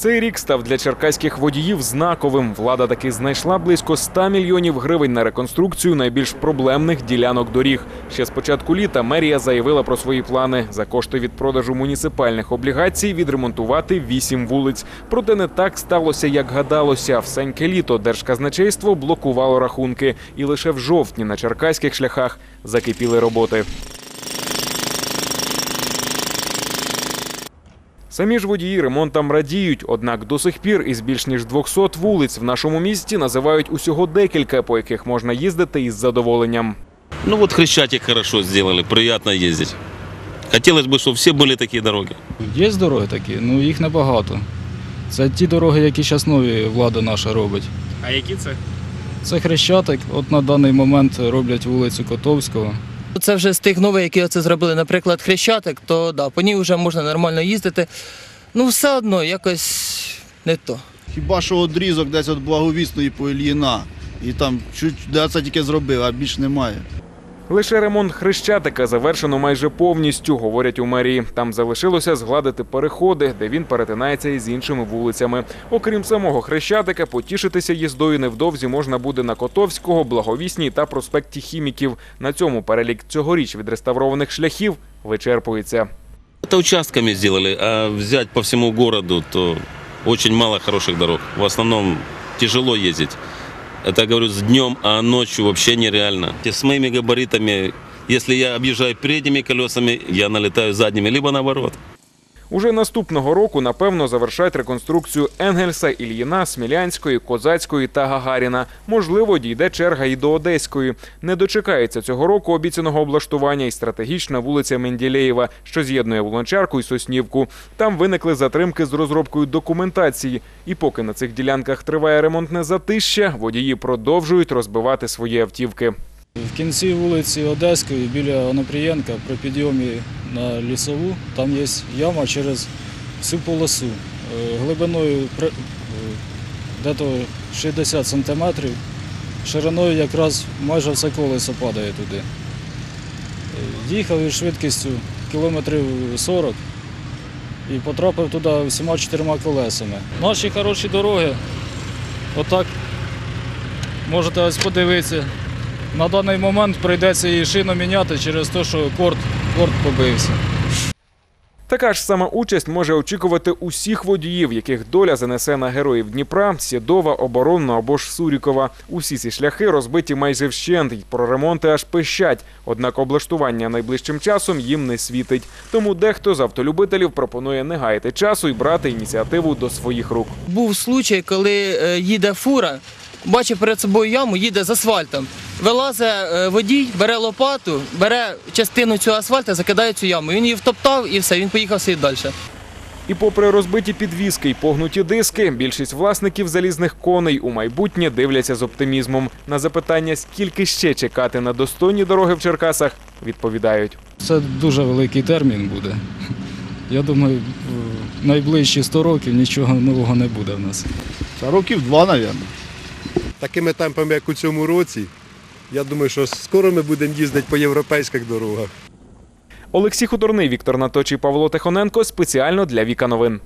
Цей рік став для черкаських водіїв знаковим. Влада таки знайшла близько 100 мільйонів гривень на реконструкцію найбільш проблемних ділянок доріг. Ще з початку літа мерія заявила про свої плани за кошти від продажу муніципальних облігацій відремонтувати вісім вулиць. Проте не так сталося, як гадалося. Всеньке літо держказначейство блокувало рахунки, і лише в жовтні на черкаських шляхах закипіли роботи. Самі ж водії ремонтам радіють, однак до сих пір із більш ніж 200 вулиць в нашому місті називають усього декілька, по яких можна їздити із задоволенням. Ну вот Хрещатик хорошо сделали, приятно ездить. Хотелось бы, чтобы все были такие дороги. Є дороги такі, ну їх небагато. Це ті дороги, які зараз нові влада наша робить. А які це? Це Хрещатик, от на даний момент роблять вулицю Котовського. Це вже з тих нових, які оце зробили, наприклад, Хрещатик, то да, по ній вже можна нормально їздити. Ну, все одно якось не то. Хіба що одрізок десь від благовісної по Ільїна. І там чуть де це тільки зробив, а більш немає. Лише ремонт хрещатика завершено майже повністю, говорять у мерії. Там залишилося згладити переходи, де він перетинається із іншими вулицями. Окрім самого хрещатика, потішитися їздою невдовзі можна буде на Котовського, Благовісній та проспекті Хіміків. На цьому перелік цьогоріч відреставрованих шляхів вичерпується. Это участками сделали, а взять по всему городу, то очень мало хороших дорог. В основном тяжело ездить. Это, говорю, с днем, а ночью вообще нереально. И С моими габаритами, если я объезжаю передними колесами, я налетаю задними, либо наоборот. Уже наступного року, напевно, завершать реконструкцію Енгельса, Ільїна, Смілянської, Козацької та Гагаріна. Можливо, дійде черга і до Одеської. Не дочекається цього року обіцяного облаштування і стратегічна вулиця Менділеєва, що з'єднує Волончарку і Соснівку. Там виникли затримки з розробкою документації. І поки на цих ділянках триває ремонтне затища, водії продовжують розбивати свої автівки. В кінці вулиці Одеської біля Онопрієнка при підйомі на лісову там є яма через всю полосу е, глибиною е, 60 сантиметрів, шириною якраз майже все колесо падає туди. Е, Їхав із швидкістю кілометрів 40 і потрапив туди всіма чотирма колесами. Наші хороші дороги, отак можете ось подивитися. На даний момент прийдеться її шину міняти через те, що корт, корт побився. Така ж сама участь може очікувати усіх водіїв, яких доля занесе на героїв Дніпра, Сєдова, Оборонна або ж Сурікова. Усі ці шляхи розбиті майже вщент, і про ремонти аж пищать. Однак облаштування найближчим часом їм не світить. Тому дехто з автолюбителів пропонує не гаяти часу і брати ініціативу до своїх рук. Був случай, коли е, їде фура, бачить перед собою яму, їде з асфальтом. Вилазить е, водій, бере лопату, бере частину цього асфальту, закидає цю яму. Він її втоптав і все, він поїхав собі далі. І попри розбиті підвіски й погнуті диски, більшість власників залізних коней у майбутнє дивляться з оптимізмом. На запитання, скільки ще чекати на достойні дороги в Черкасах, відповідають. Це дуже великий термін буде. Я думаю, в найближчі 100 років нічого нового не буде в нас. Це років два, мабуть. такими темпами, як у цьому році, я думаю, що скоро ми будемо їздити по європейських дорогах. Олексій Худорний, Віктор Наточий, Павло Тихоненко спеціально для Віка Новин.